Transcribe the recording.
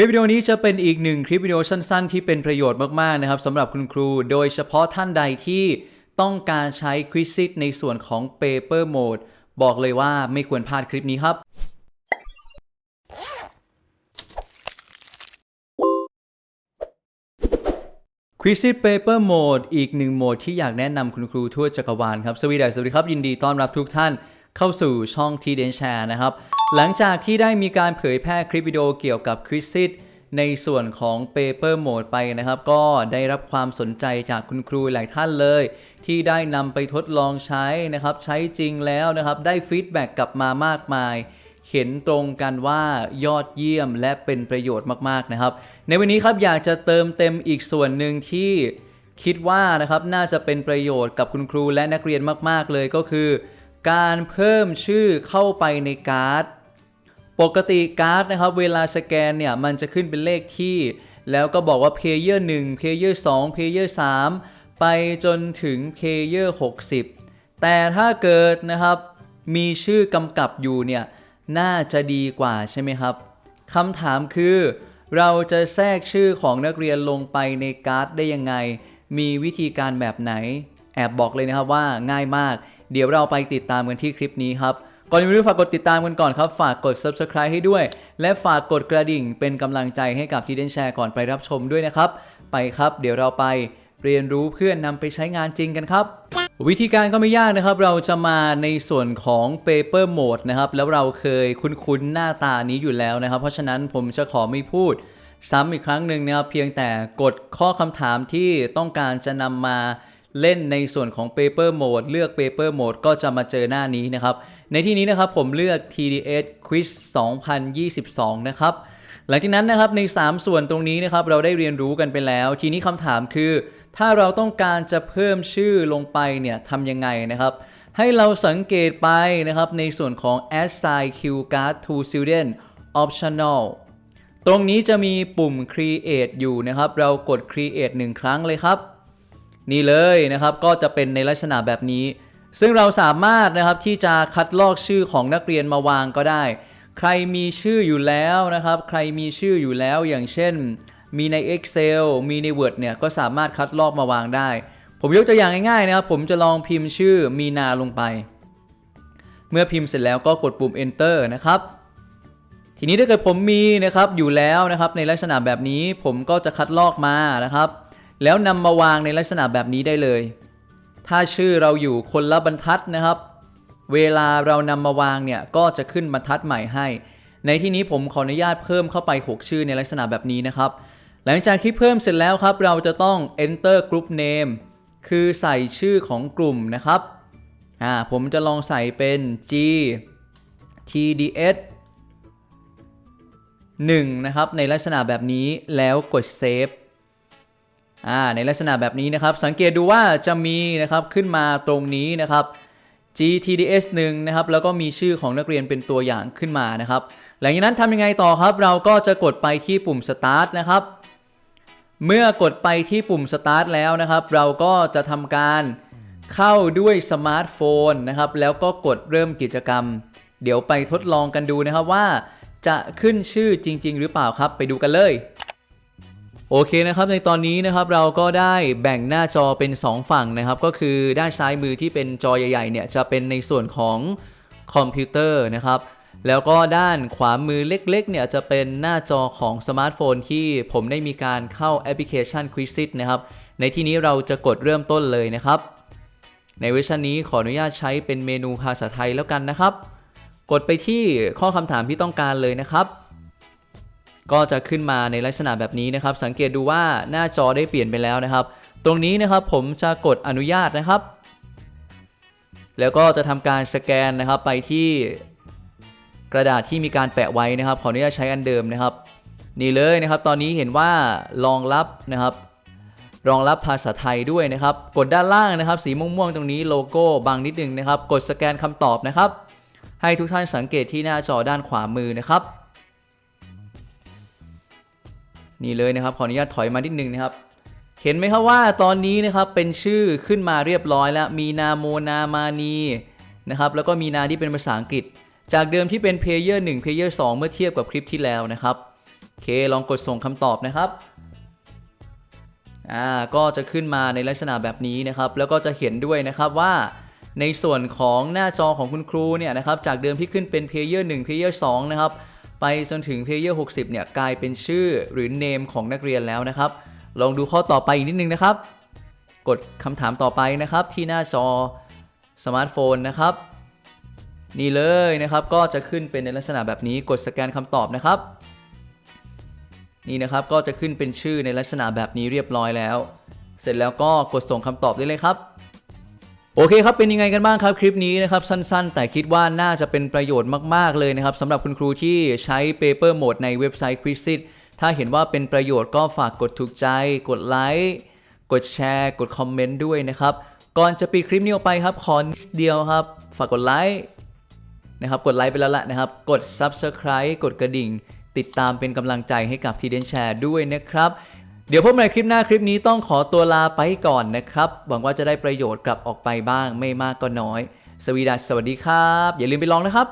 คลิปวิดีโอนี้จะเป็นอีกหนึ่งคลิปวิดีโอสั้นๆ ที่เป็นประโยชน์มากๆนะครับสำหรับคุณครู โดยเฉพาะท่านใดที่ต้องการใช้ควิซิตในส่วนของ Paper Mode บอกเลยว่าไม่ควรพลาดคลิปนี้ครับควิซิตเปเปอร์โหมดอีกหนึ่งโหมดที่อยากแนะนำคุณครูทั่วจักรวาลครับ สวีดัสสวัสดีครับ ยินดีต้อนรับทุกท่านเข้าสู่ช่องทีเดนแชร์นะครับ หลังจากที่ได้มีการเผยแพร่คลิปวิดีโอเกี่ยวกับควิซิตในส่วนของ Paper Mode ไปนะครับ ก็ได้รับความสนใจจากคุณครูหลายท่านเลย ที่ได้นำไปทดลองใช้นะครับ ใช้จริงแล้วนะครับ ได้ฟีดแบ็กกลับมามากมาย เห็นตรงกันว่ายอดเยี่ยมและเป็นประโยชน์มากๆนะครับ ในวันนี้ครับอยากจะเติมเต็มอีกส่วนหนึ่งที่คิดว่านะครับน่าจะเป็นประโยชน์กับคุณครูและนักเรียนมาก ๆ เลยก็คือ การเพิ่มชื่อเข้าไปในการ์ด ปกติการ์ดนะครับเวลาสแกนเนี่ยมันจะขึ้นเป็นเลขที่ แล้วก็บอกว่า Player 1 Player 2 Player 3ไปจนถึง Player 60แต่ถ้าเกิดนะครับมีชื่อกำกับอยู่เนี่ยน่าจะดีกว่าใช่ไหมครับคำถามคือ เราจะแทรกชื่อของนักเรียนลงไปในการ์ดได้ยังไง มีวิธีการแบบไหน แอบบอกเลยนะครับว่าง่ายมาก เดี๋ยวเราไปติดตามกันที่คลิปนี้ครับ ก่อนอื่นฝากกดติดตามกันก่อนครับ ฝากกด subscribe ให้ด้วย และฝากกดกระดิ่งเป็นกำลังใจให้กับทีเดนแชร์ก่อนไปรับชมด้วยนะครับ ไปครับ เดี๋ยวเราไปเรียนรู้เพื่อนนำไปใช้งานจริงกันครับ วิธีการก็ไม่ยากนะครับ เราจะมาในส่วนของ paper mode นะครับ แล้วเราเคยคุ้นๆหน้าตานี้อยู่แล้วนะครับ เพราะฉะนั้นผมจะขอไม่พูดซ้ำอีกครั้งหนึ่งนะครับ เพียงแต่กดข้อคำถามที่ต้องการจะนำมาเล่นในส่วนของ paper mode เลือก paper mode ก็จะมาเจอหน้านี้นะครับ ในที่นี้นะครับผมเลือก TDS Quiz 2022 นะครับ หลังจากนั้นนะครับใน 3 ส่วนตรงนี้นะครับเราได้เรียนรู้กันไปแล้ว ทีนี้คำถามคือ ถ้าเราต้องการจะเพิ่มชื่อลงไปเนี่ยทำยังไงนะครับ ให้เราสังเกตไปนะครับในส่วนของ assign q card to student optional ตรงนี้จะมีปุ่ม create อยู่นะครับ เรากด create 1 ครั้งเลยครับ นี่เลยนะครับก็จะเป็นในลักษณะแบบนี้ ซึ่งเราสามารถนะครับที่จะคัดลอกชื่อของนักเรียนมาวางก็ได้ ใครมีชื่ออยู่แล้วนะครับ ใครมีชื่ออยู่แล้วอย่างเช่น มีใน Excel มีใน Word เนี่ยก็สามารถคัดลอกมาวางได้ ผมยกตัวอย่างง่ายๆนะครับ ผมจะลองพิมพ์ชื่อมีนาลงไป เมื่อพิมพ์เสร็จแล้วก็กดปุ่ม enter นะครับ ทีนี้ถ้าเกิดผมมีนะครับอยู่แล้วนะครับในลักษณะแบบนี้ผมก็จะคัดลอกมานะครับ แล้วนำมาวางในลักษณะแบบนี้ได้เลย ถ้าชื่อเราอยู่คนละบรรทัดนะครับ เวลาเรานำมาวางเนี่ยก็จะขึ้นบรรทัดใหม่ให้ ในที่นี้ผมขออนุญาตเพิ่มเข้าไป 6 ชื่อในลักษณะแบบนี้นะครับ หลังจากที่เพิ่มเสร็จแล้วครับ เราจะต้อง enter group name คือใส่ชื่อของกลุ่มนะครับอ่าผมจะลองใส่เป็น G TDS 1 นะครับ ในลักษณะแบบนี้แล้วกด save อ่าในลักษณะแบบนี้นะครับ สังเกตดูว่าจะมีนะครับขึ้นมาตรงนี้นะครับ GTDS 1นะครับแล้วก็มีชื่อของนักเรียนเป็นตัวอย่างขึ้นมานะครับ หลังจากนั้นทำยังไงต่อครับ เราก็จะกดไปที่ปุ่ม start นะครับ เมื่อกดไปที่ปุ่ม start แล้วนะครับ เราก็จะทำการเข้าด้วยสมาร์ทโฟนนะครับ แล้วก็กดเริ่มกิจกรรม เดี๋ยวไปทดลองกันดูนะครับว่าจะขึ้นชื่อจริง ๆ หรือเปล่าครับ ไปดูกันเลย โอเคนะครับในตอนนี้นะครับเราก็ได้แบ่งหน้าจอเป็น 2 ฝั่งนะครับ ก็คือด้านซ้ายมือที่เป็นจอใหญ่ๆเนี่ยจะเป็นในส่วนของคอมพิวเตอร์นะครับแล้วก็ด้านขวามือเล็กๆเนี่ยจะเป็นหน้าจอของสมาร์ทโฟนที่ผมได้มีการเข้าแอปพลิเคชัน Quizit นะครับ ในที่นี้เราจะกดเริ่มต้นเลยนะครับ ในเวอร์ชันนี้ขออนุญาตใช้เป็นเมนูภาษาไทยแล้วกันนะครับ กดไปที่ข้อคำถามที่ต้องการเลยนะครับ ก็จะขึ้นมาในลักษณะแบบนี้นะครับ สังเกตดูว่าหน้าจอได้เปลี่ยนไปแล้วนะครับ ตรงนี้นะครับผมจะกดอนุญาตนะครับ แล้วก็จะทำการสแกนนะครับไปที่กระดาษที่มีการแปะไว้นะครับ ขออนุญาตใช้อันเดิมนะครับ นี่เลยนะครับ ตอนนี้เห็นว่ารองรับนะครับ รองรับภาษาไทยด้วยนะครับ กดด้านล่างนะครับ สีม่วงๆตรงนี้โลโก้บางนิดนึงนะครับ กดสแกนคำตอบนะครับ ให้ทุกท่านสังเกตที่หน้าจอด้านขวามือนะครับ นี่เลยนะครับขออนุญาตถอยมานิดนึงนะครับ เห็นไหมครับว่าตอนนี้นะครับเป็นชื่อขึ้นมาเรียบร้อยแล้ว มีนาโมนามานีนะครับแล้วก็มีนาที่เป็นภาษาอังกฤษ จากเดิมที่เป็น Player 1 Player 2เมื่อเทียบกับคลิปที่แล้วนะครับเคลองกดส่งคำตอบนะครับอ่าก็จะขึ้นมาในลักษณะแบบนี้นะครับ แล้วก็จะเห็นด้วยนะครับว่าในส่วนของหน้าจอของคุณครูเนี่ยนะครับจากเดิมที่ขึ้นเป็น Player 1 Player 2นะครับ ไปจนถึง Player 60 เนี่ยกลายเป็นชื่อหรือ name ของนักเรียนแล้วนะครับ ลองดูข้อต่อไปอีกนิดนึงนะครับ กดคำถามต่อไปนะครับที่หน้าจอสมาร์ทโฟนนะครับ นี่เลยนะครับก็จะขึ้นเป็นในลักษณะแบบนี้กดสแกนคำตอบนะครับ นี่นะครับก็จะขึ้นเป็นชื่อในลักษณะแบบนี้เรียบร้อยแล้ว เสร็จแล้วก็กดส่งคำตอบได้เลยครับ โอเคครับ เป็นยังไงกันบ้างครับคลิปนี้นะครับสั้นๆ แต่คิดว่าน่าจะเป็นประโยชน์มากๆเลยนะครับสำหรับคุณครูที่ใช้ Paper Mode ในเว็บไซต์ Quizlet ถ้าเห็นว่าเป็นประโยชน์ก็ฝากกดถูกใจ กดไลค์กดแชร์ กดคอมเมนต์ด้วยนะครับ ก่อนจะปิดคลิปนี้ออกไปครับ ขอนิดเดียวครับ ฝากกดไลค์นะครับกดไลค์ไปแล้วละนะครับ กด Subscribe กดกระดิ่ง ติดตามเป็นกำลังใจให้กับทีเดนแชร์ด้วยนะครับ เดี๋ยวพบกันในคลิปหน้าคลิปนี้ต้องขอตัวลาไปก่อนนะครับ หวังว่าจะได้ประโยชน์กลับออกไปบ้างไม่มากก็น้อย สวีดัสสวัสดีครับ อย่าลืมไปลองนะครับ